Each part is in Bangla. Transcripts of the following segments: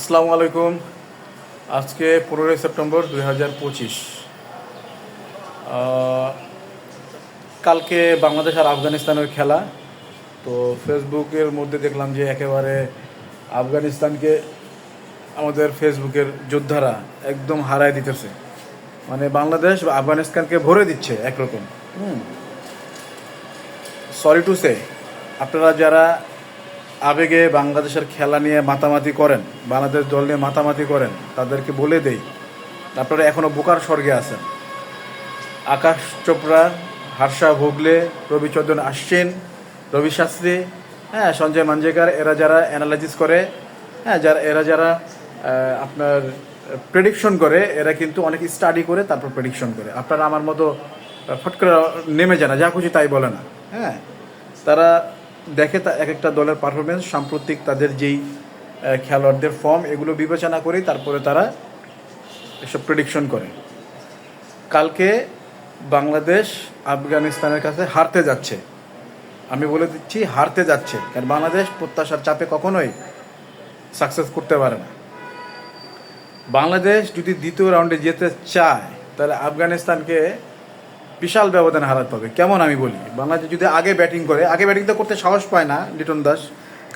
আসসালামু আলাইকুম। আজকে পনেরোই সেপ্টেম্বর দুই হাজার পঁচিশ। কালকে বাংলাদেশ আর আফগানিস্তানের খেলা। তো ফেসবুকের মধ্যে দেখলাম যে একেবারে আফগানিস্তানকে আমাদের ফেসবুকের যোদ্ধারা একদম হারায় দিতেছে। মানে বাংলাদেশ আফগানিস্তানকে ভরে দিচ্ছে একরকম। হুম। সরি টু সে আপনারা যারা আবেগে বাংলাদেশের খেলা নিয়ে মাতামাতি করেন বাংলাদেশ দল নিয়ে মাতামাতি করেন তাদেরকে বলে দেই আপনারা এখনও বোকার স্বর্গে আছেন। আকাশ চোপড়া হার্ষা ভোগলে রবিচন্দ্রন আশ্বিন রবি শাস্ত্রী হ্যাঁ সঞ্জয় মাঞ্জেকার এরা যারা অ্যানালাইসিস করে হ্যাঁ যারা এরা যারা আপনার প্রেডিকশন করে এরা কিন্তু অনেক স্টাডি করে তারপর প্রেডিকশন করে। আপনারা আমার মতো আহ, ফট করে নেমে যায় না যা খুশি তাই বলে না। হ্যাঁ তারা দেখে তা এক একটা দলের পারফরমেন্স সাম্প্রতিক তাদের যেই খেলোয়াড়দের ফর্ম এগুলো বিবেচনা করেই তারপরে তারা এসব প্রেডিকশন করে। কালকে বাংলাদেশ আফগানিস্তানের কাছে হারতে যাচ্ছে। আমি বলে দিচ্ছি, হারতে যাচ্ছে। কারণ বাংলাদেশ প্রত্যাশার চাপে কখনোই সাকসেস করতে পারে না। বাংলাদেশ যদি দ্বিতীয় রাউন্ডে যেতে চায়, তাহলে আফগানিস্তানকে বিশাল ব্যবধানে হারাতে হবে কেমন আমি বলি? বাংলাদেশ যদি আগে ব্যাটিং করে, আগে ব্যাটিং তো করতে সাহস পায় না লিটন দাস।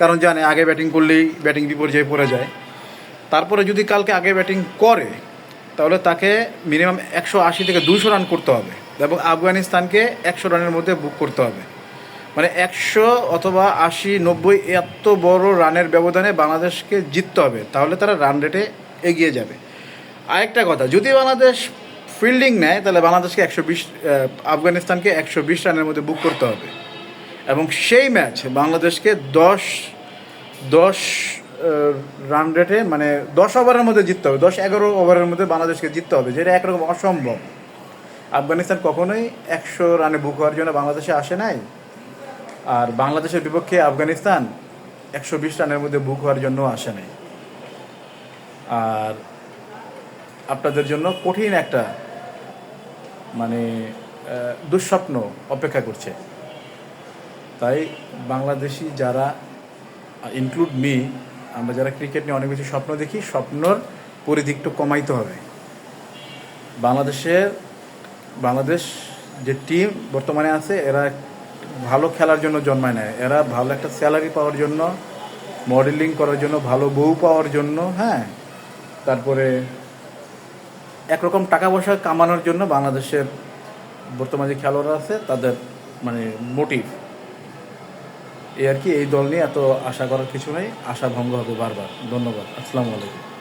কারণ জানে, আগে ব্যাটিং করলেই ব্যাটিং বিপর্যয়ে পড়ে যায়। তারপরে যদি কালকে আগে ব্যাটিং করে, তাহলে তাকে মিনিমাম একশো আশি থেকে দুশো রান করতে হবে এবং আফগানিস্তানকে একশো রানের মধ্যে বুক করতে হবে। মানে একশো অথবা আশি, নব্বই এত বড় রানের ব্যবধানে বাংলাদেশকে জিততে হবে। তাহলে তারা রান রেটে এগিয়ে যাবে। আরেকটা কথা, যদি বাংলাদেশ ফিল্ডিং নেয়, তাহলে বাংলাদেশকে একশো বিশ আফগানিস্তানকে একশো বিশ রানের মধ্যে বুক করতে হবে। এবং সেই ম্যাচ বাংলাদেশকে দশ দশ রান রেটে মানে দশ ওভারের মধ্যে জিততে হবে, দশ, এগারো ওভারের মধ্যে বাংলাদেশকে জিততে হবে, যেটা একরকম অসম্ভব। আফগানিস্তান কখনোই একশো রানে বুক হওয়ার জন্য বাংলাদেশে আসে নাই। আর বাংলাদেশের বিপক্ষে আফগানিস্তান একশো বিশ রানের মধ্যে বুক হওয়ার জন্য আসে নাই। আর আপনাদের জন্য কঠিন একটা মানে দুঃস্বপ্ন অপেক্ষা করছে। তাই বাংলাদেশি যারা ইনক্লুড মি আমরা যারা ক্রিকেট নিয়ে অনেক বেশি স্বপ্ন দেখি, স্বপ্নর পরিধি একটু কমাইতে হবে। বাংলাদেশের, বাংলাদেশ যে টিম বর্তমানে আছে, এরা ভালো খেলার জন্য জন্মায় নেয় এরা ভালো একটা স্যালারি পাওয়ার জন্য মডেলিং করার জন্য, ভালো বউ পাওয়ার জন্য হ্যাঁ তারপরে একরকম টাকা পয়সা কামানোর জন্য বাংলাদেশের বর্তমানে যে খেলোয়াড় আছে, তাদের মানে মোটিভ এই আর কি, এই দল নিয়ে এত আশা করার কিছু নেই। আশা ভঙ্গ হবে বারবার। ধন্যবাদ। আসসালামু আলাইকুম।